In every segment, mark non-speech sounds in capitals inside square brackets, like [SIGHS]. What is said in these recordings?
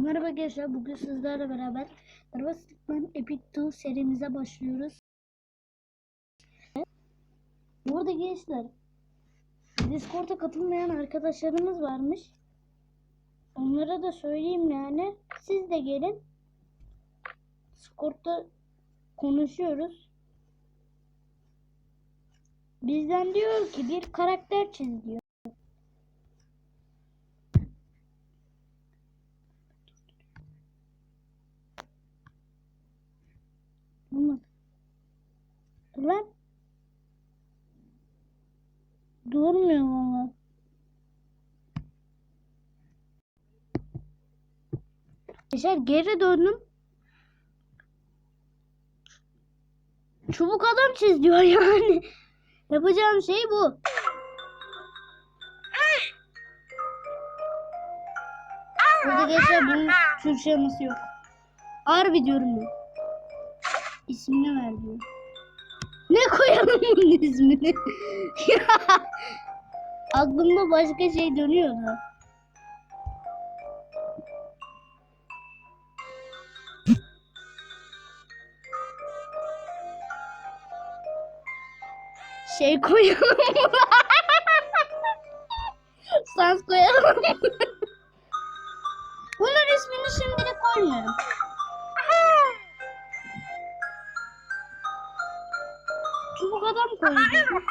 Merhaba gençler, bugün sizlerle beraber Araba Stickman Epic 2 serimize başlıyoruz. Bu arada gençler, Discord'a katılmayan arkadaşlarımız varmış. Onlara da söyleyeyim yani. Siz de gelin. Discord'da konuşuyoruz. Bizden diyor ki bir karakter çiz diyor. Olmadı. Lan. Durmuyor valla. Geçer geri döndüm. Çubuk adam çiz diyor [LAUGHS] yani. Yapacağım şey bu. Burada geçer bunun Türkçe nasıl yok. Harbi diyorum ben. İsmini ver diyor. Ne koyalım bunun ismini? aklımda başka şey dönüyor da. Şey koyalım. Sans koyalım. Bunun ismini şimdilik koymuyorum. Çubuk adam koydum.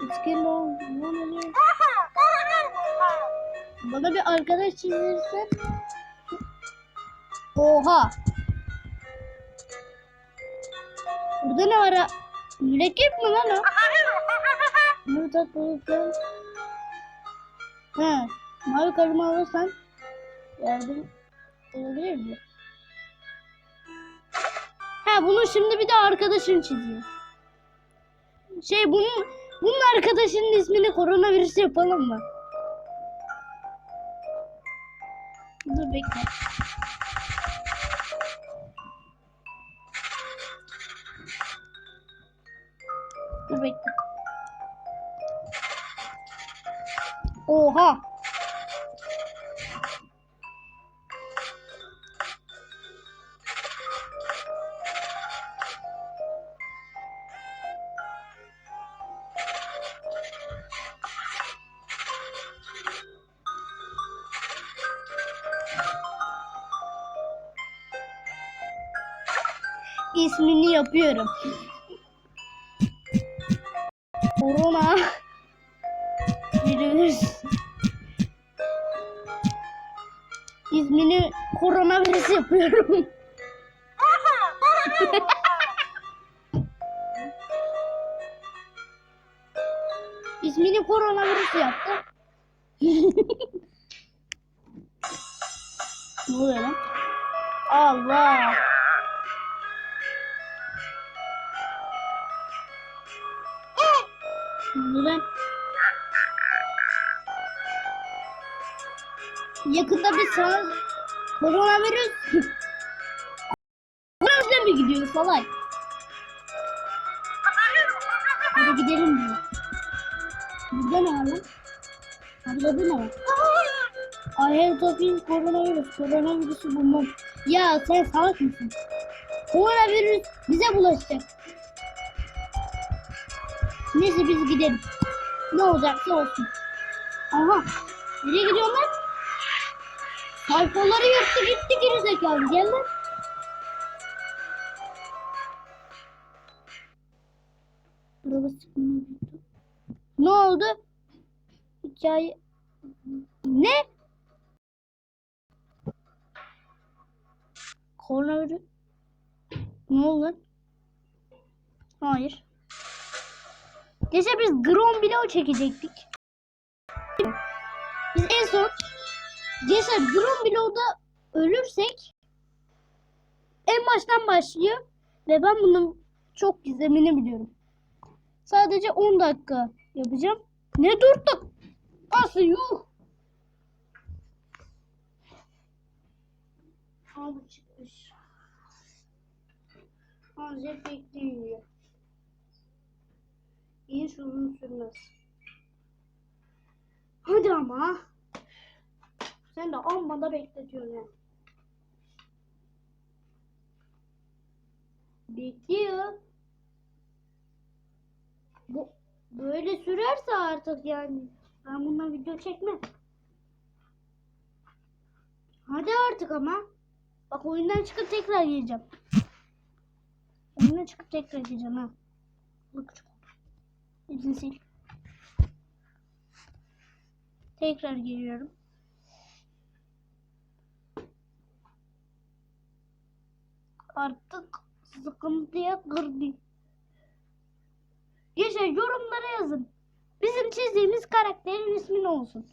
Üçgen oldu. Ne? Bana bir arkadaş çizirsen. Oha. Burada ne var? Mürekkep mi lan o? Burada bulutlar. He. Mavi kalemi alırsan yardım olabilir mi? Ha bunu şimdi bir de arkadaşın çiziyor. Şey bunun bunun arkadaşının ismini koronavirüs yapalım mı? Dur bekle. İsmini yapıyorum. Korona virüs. İsmini koronavirüs yapıyorum. İsmini koronavirüs yaptı. [LAUGHS] ne oluyor lan? Allah. Neden? Yakında bir sağ koronavirüs [LAUGHS] Koronavirüsle mi gidiyoruz salak? Hadi gidelim diyor. Burada ne var lan? Burada bu ne var? I have feel koronavirüs. Koronavirüsü bulmam. Ya sen salak mısın? Koronavirüs bize bulaşacak. Neyse biz gidelim. Ne olacaksa olsun. Aha. Nereye gidiyorsun lan? Sayfaları yırttı gitti geri zekalı. Gel lan. Ne oldu? Hikaye... Ne? Koronavirüs... Ne oldu? Hayır. Gece biz Grom Blow çekecektik. Biz en son Gece Grom Blow'da ölürsek en baştan başlıyor ve ben bunun çok gizemini biliyorum. Sadece 10 dakika yapacağım. Ne durduk? Aslı yuh. Abi çıkmış. Azıcık bekleyin hiç uzun sürmez. Hadi ama. Sen de amma da bekletiyorsun yani. Bekliyor. Bu böyle sürerse artık yani ben bununla video çekmem. Hadi artık ama. Bak oyundan çıkıp tekrar yiyeceğim. Oyundan çıkıp tekrar yiyeceğim ha. Bak çok İzin sil. Tekrar giriyorum. Artık sıkıntıya girdi. Gençler yorumlara yazın. Bizim çizdiğimiz karakterin ismi ne olsun?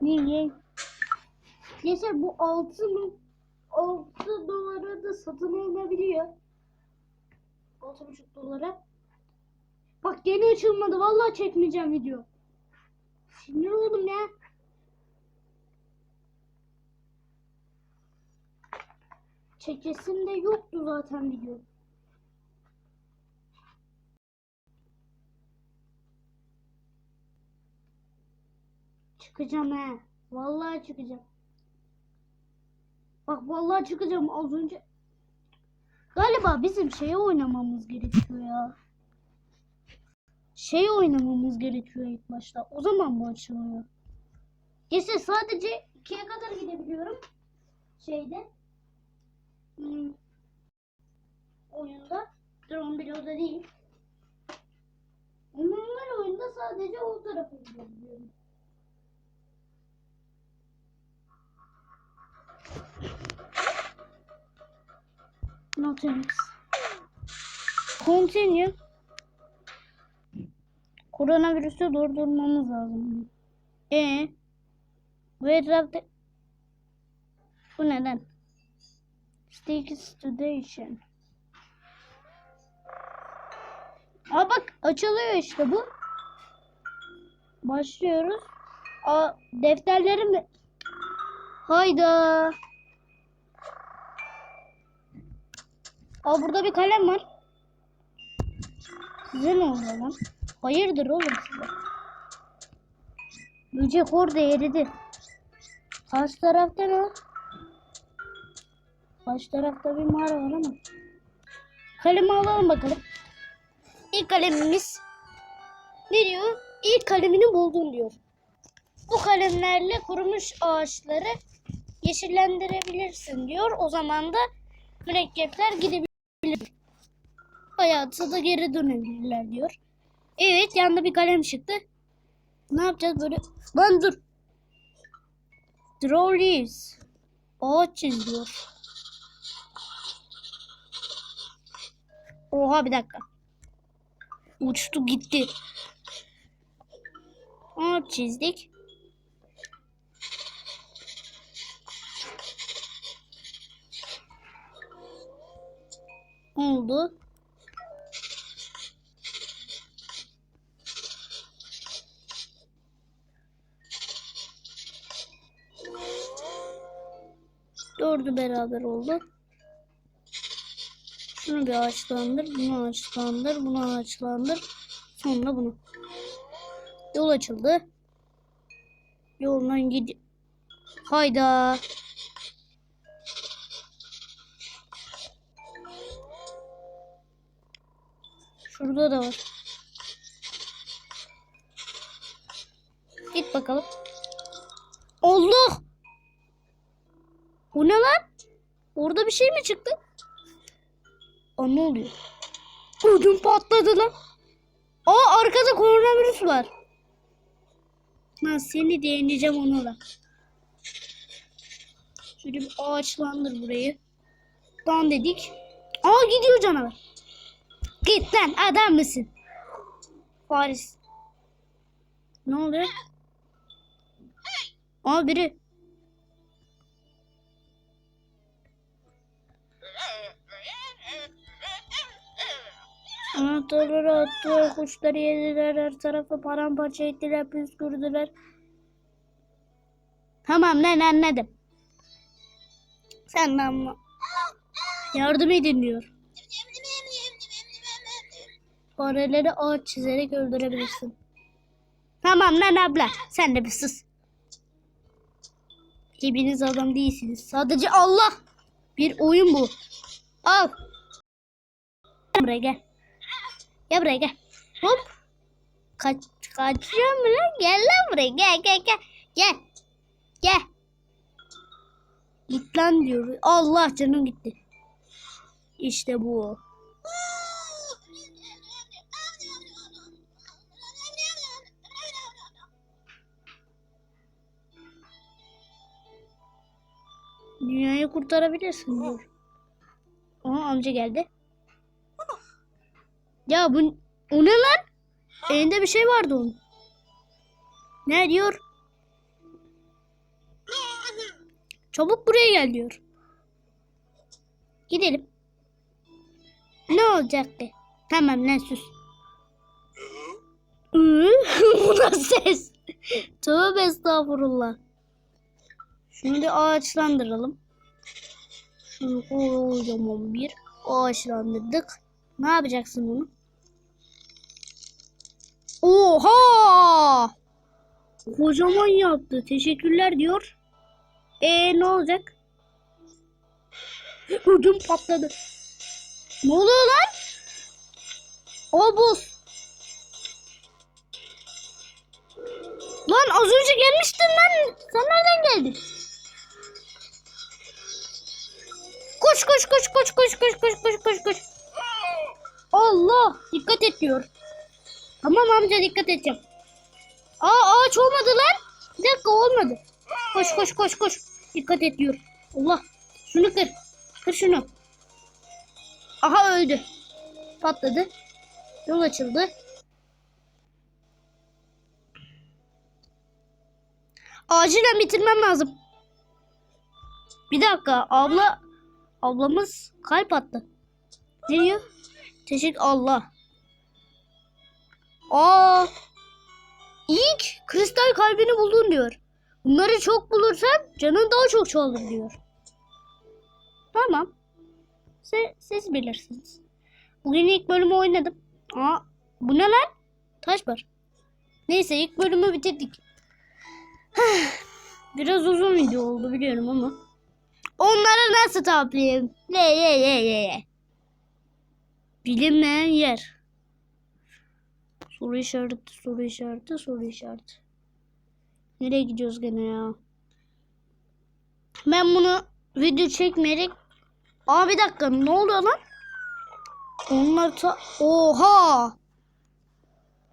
Niye? Gençler bu 6 mı? 6 dolara da satın alınabiliyor. 6,5 dolara. Bak gene açılmadı. Vallahi çekmeyeceğim video. Sinir oldum ya. Çekesim de yoktu zaten video. Çıkacağım he. Vallahi çıkacağım. Bak vallahi çıkacağım az önce. Galiba bizim şeye oynamamız gerekiyor ya. Şey oynamamız gerekiyor ilk başta. O zaman bu açılıyor. Neyse sadece ikiye kadar gidebiliyorum. Şeyde. Hmm. Oyunda. Drone Below değil. Normal oyunda sadece o tarafa gidebiliyorum. No thanks. Continue. Koronavirüsü durdurmamız lazım. E bu etrafta bu neden? Stick Station. Aa bak açılıyor işte bu. Başlıyoruz. Aa defterlerim? Hayda. Aa burada bir kalem var. Size ne oluyor lan? Hayırdır oğlum size? Böcek orada eridi. Karşı tarafta ne? Karşı tarafta bir mağara var ama. Kalemi alalım bakalım. İlk kalemimiz ne diyor? İlk kalemini buldun diyor. Bu kalemlerle kurumuş ağaçları yeşillendirebilirsin diyor. O zaman da mürekkepler gidebilir. Hayata da geri dönebilirler diyor. Evet yanında bir kalem çıktı. Ne yapacağız böyle? Lan dur. Draw leaves. Ağaç çiz. Oha bir dakika. Uçtu gitti. Ağaç çizdik. Oldu. Dördü beraber oldu. Şunu bir ağaçlandır, bunu ağaçlandır, bunu ağaçlandır. Sonra bunu. Yol açıldı. Yoldan gidi. Hayda. Şurada da var. Git bakalım. Allah! Bu ne lan? Orada bir şey mi çıktı? Aa ne oluyor? Ödüm patladı lan. Aa arkada koronavirüs var. Lan seni değineceğim ona da. Şöyle bir ağaçlandır burayı. Dan dedik. Aa gidiyor canavar. Git lan adam mısın? Paris. Ne oluyor? Aa biri. Anahtarları attılar, kuşları yediler, her tarafı paramparça ettiler, püskürdüler. Tamam lan anladım. Sen ama yardım edin diyor. Fareleri ağaç çizerek öldürebilirsin. Tamam lan abla. Sen de bir sus. Hepiniz adam değilsiniz. Sadece Allah. Bir oyun bu. Al. Buraya gel. Gel buraya gel. Hop. Kaç, kaçıyor mu lan? Gel lan buraya. Gel gel gel. Gel. Gel. Git lan diyor. Allah canım gitti. İşte bu. Dünyayı kurtarabilirsin diyor. Aha amca geldi. Ya bu o ne lan? Elinde bir şey vardı onun. Ne diyor? Çabuk buraya gel diyor. Gidelim. Ne olacaktı? Tamam lan sus. [LAUGHS] Bu da ses. Tövbe estağfurullah. Bir ağaçlandıralım. Şunu kocaman bir ağaçlandırdık. Ne yapacaksın bunu? Oha! Kocaman yaptı. Teşekkürler diyor. E ne olacak? [LAUGHS] Ödüm patladı. Ne oluyor lan? O buz. Lan az önce gelmiştin lan. Sen nereden geldin? Koş koş koş koş koş koş koş koş koş koş. Allah dikkat et diyor. Tamam amca dikkat edeceğim. Aa ağaç olmadı lan. Bir dakika olmadı. Koş koş koş koş. Dikkat et. Allah şunu kır. Kır şunu. Aha öldü. Patladı. Yol açıldı. Acilen bitirmem lazım. Bir dakika abla ablamız kalp attı. Ne diyor? Teşekkür Allah. Aa ilk kristal kalbini buldun diyor. Bunları çok bulursan canın daha çok çoğalır diyor. Tamam. Siz, siz bilirsiniz. Bugün ilk bölümü oynadım. Aa bu ne lan? Taş var. Neyse ilk bölümü bitirdik. [SIGHS] Biraz uzun video oldu biliyorum ama. Onları nasıl toplayayım? Le ye ye ye ye. Bilinmeyen yer. Soru işareti, soru işareti, soru işareti. Nereye gidiyoruz gene ya? Ben bunu video çekmeyerek... Aa bir dakika ne oluyor lan? Onlar ta... Oha!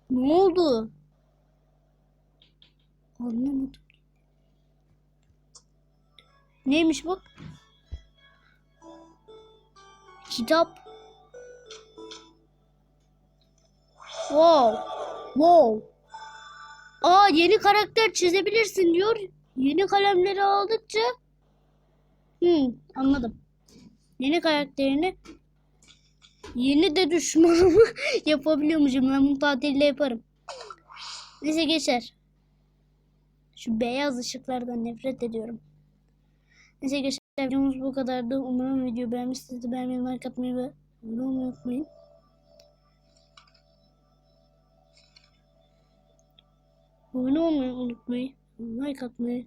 Ne oldu? Anlamadım. Neymiş bu? Kitap. Wow. Wow. Aa yeni karakter çizebilirsin diyor. Yeni kalemleri aldıkça. Hmm, anladım. Yeni karakterini yeni de düşmanımı [LAUGHS] yapabiliyormuşum. Ben bunu tatilde yaparım. Neyse geçer. Şu beyaz ışıklardan nefret ediyorum. Neyse geçer. Videomuz bu kadardı. Umarım video beğenmişsiniz. Beğenmeyi, like atmayı ve abone unutmayın. Abone olmayı unutmayın. Like atmayı